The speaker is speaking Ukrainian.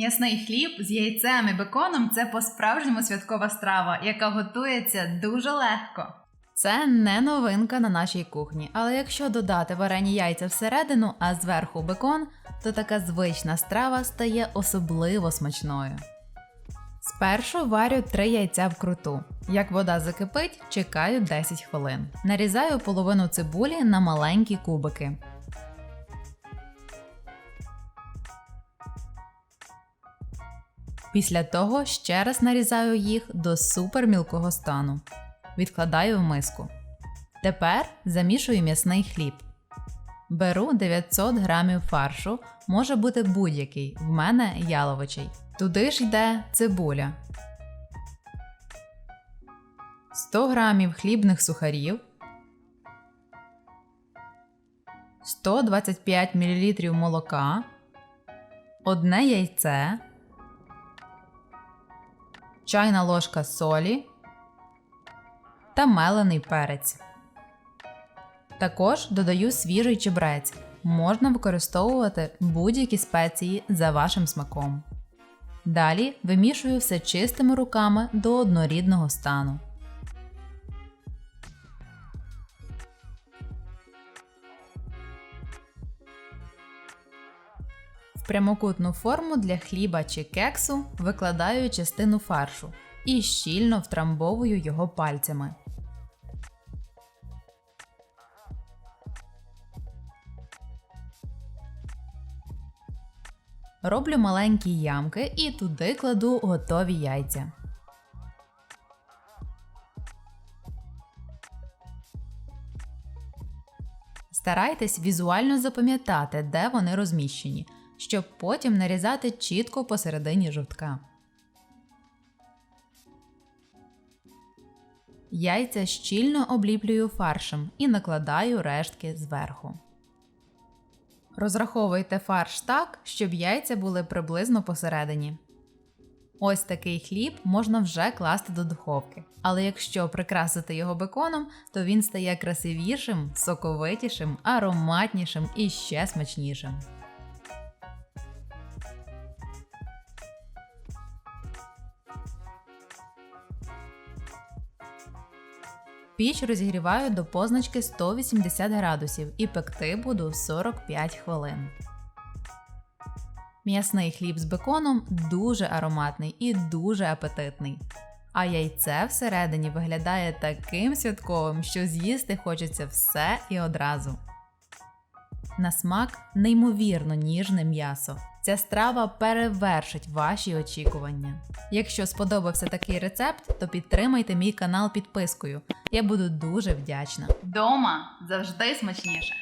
М'ясний хліб з яйцем і беконом це по-справжньому святкова страва, яка готується дуже легко. Це не новинка на нашій кухні, але якщо додати варені яйця всередину, а зверху бекон, то така звична страва стає особливо смачною. Спершу варю 3 яйця вкруту. Як вода закипить, чекаю 10 хвилин. Нарізаю половину цибулі на маленькі кубики. Після того ще раз нарізаю їх до супермілкого стану. Відкладаю в миску. Тепер замішую м'ясний хліб. Беру 900 грамів фаршу, може бути будь-який, в мене яловичий. Туди ж йде цибуля. 100 грамів хлібних сухарів, 125 мл молока, одне яйце, чайна ложка солі та мелений перець. Також додаю свіжий чебрець. Можна використовувати будь-які спеції за вашим смаком. Далі вимішую все чистими руками до однорідного стану. В прямокутну форму для хліба чи кексу викладаю частину фаршу і щільно втрамбовую його пальцями. Роблю маленькі ямки і туди кладу готові яйця. Старайтесь візуально запам'ятати, де вони розміщені, щоб потім нарізати чітко посередині жовтка. Яйця щільно обліплюю фаршем і накладаю рештки зверху. Розраховуйте фарш так, щоб яйця були приблизно посередині. Ось такий хліб можна вже класти до духовки. Але якщо прикрасити його беконом, то він стає красивішим, соковитішим, ароматнішим і ще смачнішим. Піч розігріваю до позначки 180 градусів і пекти буду 45 хвилин. М'ясний хліб з беконом дуже ароматний і дуже апетитний. А яйце всередині виглядає таким святковим, що з'їсти хочеться все і одразу. На смак неймовірно ніжне м'ясо. Ця страва перевершить ваші очікування. Якщо сподобався такий рецепт, то підтримайте мій канал підпискою. Я буду дуже вдячна. Дома завжди смачніше.